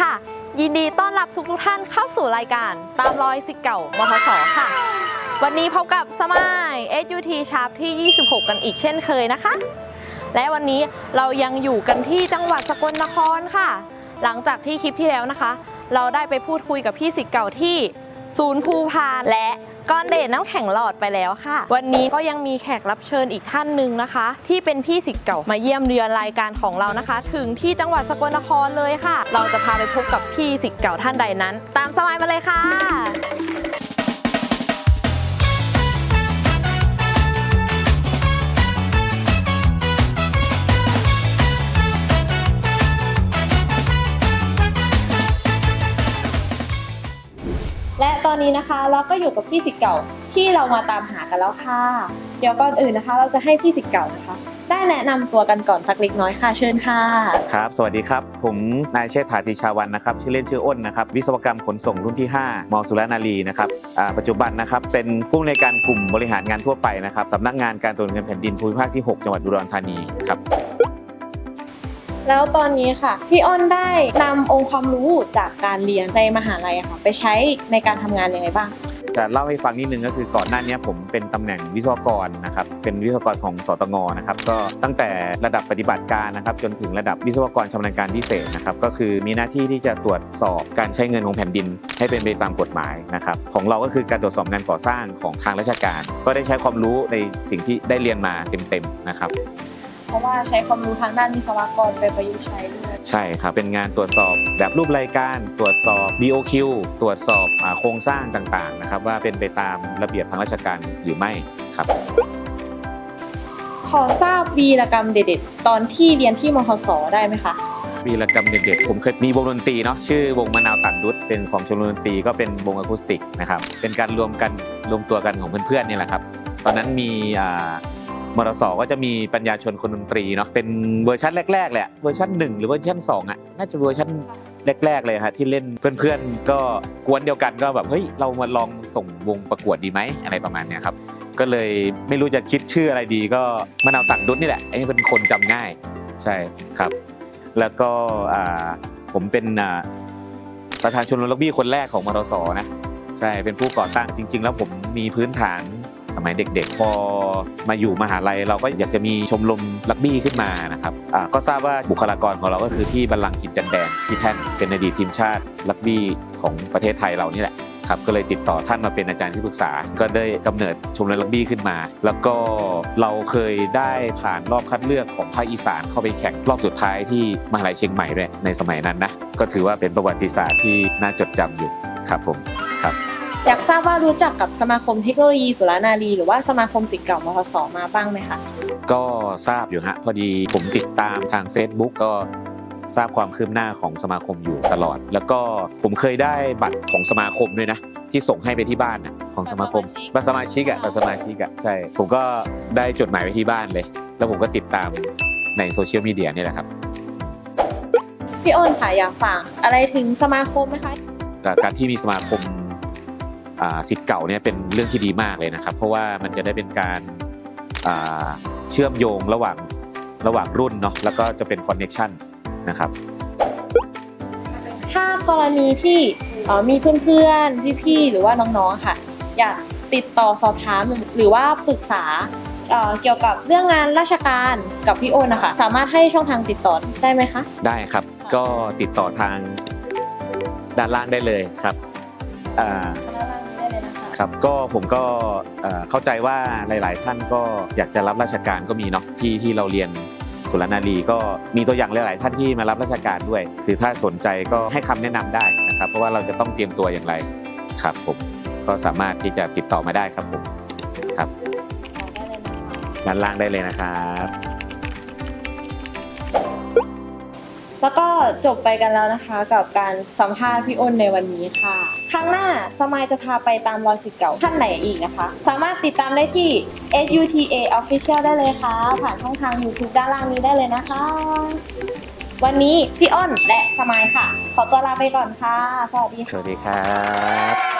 ค่ะ ยินดีต้อนรับทุกทุกท่านเข้าสู่รายการตามรอยสิทธิ์เก่ามทศค่ะ วันนี้พบกับสมาย SUT Sharp ที่ 26 กันอีกเช่นเคยนะคะ และวันนี้เรายังอยู่กันที่จังหวัดสกลนครค่ะ หลังจากที่คลิปที่แล้วนะคะ เราได้ไปพูดคุยกับพี่สิทธิ์เก่าที่ ศูนย์ภูพานและก้อนเดชน้ำแข็งหลอดไปแล้วค่ะ วันนี้ก็ยังมีแขกรับเชิญอีกท่านหนึ่งนะคะ ที่เป็นพี่สิทธิ์เก่ามาเยี่ยมเยือนรายการของเรานะคะ ถึงที่จังหวัดสกลนครเลยค่ะ เราจะพาไปพบกับพี่สิทธิ์เก่าท่านใดนั้น ตามสมัยมาเลยค่ะ อนนี้นะคะ เราก็อยู่กับพี่สิทธิ์เก่าที่เรามาตามหากันแล้วค่ะ เดี๋ยวก่อนอื่นนะคะ เราจะให้พี่สิทธิ์เก่านะคะ ได้แนะนำตัวกันก่อนสักเล็กน้อยค่ะ เชิญค่ะ ครับ สวัสดีครับ ผมนายเชษฐาติชาวันนะครับ ชื่อเล่นชื่ออ้นนะครับ วิศวกรรมขนส่งรุ่นที่ 5มสุรนารีนะครับอ่าปัจจุบันนะครับ เป็นผู้อำนวยการกลุ่มบริหารงานทั่วไปนะครับสำนักงานการตรวจเงินแผ่นดินภูมิภาคที่ 6 จังหวัดอุดรธานีครับ แล้วตอนนี้ค่ะพี่อ้นได้นำองค์ความรู้จากการเรียนในมหาลัยอะค่ะ ไปใช้ในการทำงานยังไงบ้าง จะเล่าให้ฟังนิดนึงก็คือก่อนหน้านี้ผมเป็นตำแหน่งวิศวกรนะครับ เป็นวิศวกรของสตงนะครับก็ตั้งแต่ระดับปฏิบัติการนะครับ จนถึงระดับวิศวกรชำนาญการพิเศษนะครับก็คือมีหน้าที่ที่จะตรวจสอบการใช้เงินของแผ่นดิน ให้เป็นไปตามกฎหมายนะครับของเราก็คือการตรวจสอบงานก่อสร้างของทางราชการ ก็ได้ใช้ความรู้ในสิ่งที่ได้เรียนมาเต็มๆนะครับ เพราะว่าใช้ความรู้ทางด้านวิศวกรไปประยุกต์ใช้ด้วยใช่ครับ เป็นงานตรวจสอบแบบรูปรายการ ตรวจสอบ BOQ ตรวจสอบอาโครงสร้างต่างๆนะครับว่าเป็นไปตามระเบียบทางราชการหรือไม่ครับ ขอทราบวีรกรรมเด็ดๆ ตอนที่เรียนที่มทสได้ไหมคะ วีรกรรมเด็ดๆผมเคยมีวงดนตรีเนาะชื่อวงมะนาวตัดดุดเป็นของชมรมดนตรีก็เป็นวงอะคูสติกนะครับเป็นการรวมกันรวมตัวกันของเพื่อนๆเนี่ยแหละครับ ตอนนั้นมีอ่า มรสก็จะมีปัญญาชนคนดนตรีเนาะเป็นเวอร์ชันแรกๆเละเวอร์ชันหนึ่งหรือเวอร์ชันสองอะน่าจะเวอร์ชันแรกๆเลยฮะที่เล่นเพื่อนๆ ก็กวนเดียวกันก็แบบเฮ้ยเรามาลองส่งวงประกวดดีไหมอะไรประมาณเนี้ยครับก็เลยไม่รู้จะคิดชื่ออะไรดีก็มะนาวตัดดุดนี่แหละไอ้เป็นคนจำง่ายใช่ครับ แล้วก็อ่าผมเป็นประธานชมรมรักบี้คนแรกของมรสนะใช่เป็นผู้ก่อตั้งจริง ๆ แล้วผมมีพื้นฐาน สมัยเด็ก ๆ พอมาอยู่มหาลัย เราก็อยากจะมีชมรมรักบี้ขึ้นมานะครับก็ทราบว่าบุคลากรของเราก็คือที่บัลลังก์กิจจันแดงพี่แท่นเป็นอดีตทีมชาติรักบี้ของประเทศไทยเรานี่แหละครับก็เลยติดต่อท่านมาเป็นอาจารย์ที่ปรึกษา ก็ได้กำเนิดชมรมรักบี้ขึ้นมา แล้วก็เราเคยได้ผ่านรอบคัดเลือกของภาคอีสานเข้าไปแข่งรอบสุดท้ายที่มหาลัยเชียงใหม่ด้วยในสมัยนั้นนะ ก็ถือว่าเป็นประวัติศาสตร์ที่น่าจดจำอยู่ครับผมครับ อยากทราบว่ารู้จักกับสมาคมเทคโนโลยีสุรานารีหรือว่าสมาคมศิษย์เก่ามทสมาบ้างไหมคะก็ทราบอยู่ฮะพอดีผมติดตามทาง Facebook ก็ทราบความคืบหน้าของสมาคมอยู่ตลอด แล้วก็ผมเคยได้บัตรของสมาคมด้วยนะ ที่ส่งให้ไปที่บ้านนะของสมาคมบัตรสมาชิกอะบัตรสมาชิกอะใช่ ผมก็ได้จดหมายไปที่บ้านเลย แล้วผมก็ติดตามในโซเชียลมีเดียนี่แหละครับพี่อ้นค่ะอยากฝากอะไรถึงสมาคมไหมคะแต่การที่มีสมาคมอ่า สิทธิ์เก่าเนี่ยเป็นเรื่องที่ดีมากเลยนะครับ เพราะว่ามันจะได้เป็นการอ่าเชื่อมโยงระหว่างระหว่างรุ่นเนาะแล้วก็จะเป็นคอนเน็ชันนะครับถ้ากรณีที่เอ่อมีเพื่อนๆพี่ๆหรือว่าน้องๆค่ะ อยากติดต่อสอบถามหรือว่าปรึกษาเอ่อเกี่ยวกับเรื่องงานราชการกับพี่โอนนะคะสามารถให้ช่องทางติดต่อได้ไหมคะได้ครับก็ติดต่อทางด้านล่างได้เลยครับอ่า ครับก็ผมก็เข้าใจว่าหลาย ๆ ท่านก็อยากจะรับราชการก็มีเนาะที่ที่เราเรียนสุรนารีก็มีตัวอย่างหลาย ๆ ท่านที่มารับราชการด้วยคือถ้าสนใจก็ให้คำแนะนำได้นะครับเพราะว่าเราจะต้องเตรียมตัวอย่างไรครับผมก็สามารถที่จะติดต่อมาได้ครับผมครับด้านล่างได้เลยนะครับ แล้วก็จบไปกันแล้วนะคะกับการสัมภาษณ์พี่อ้นในวันนี้ค่ะ ครั้งหน้าสมายจะพาไปตามรอยสิทธิ์เก่าท่านไหนอีกนะคะ สามารถติดตามได้ที่ SUTA Official ได้เลยค่ะ ผ่านช่องทาง YouTube ด้านล่างนี้ได้เลยนะคะ วันนี้พี่อ้นและสมายค่ะ ขอตัวลาไปก่อนค่ะ สวัสดีสค่ะวัสดีครับ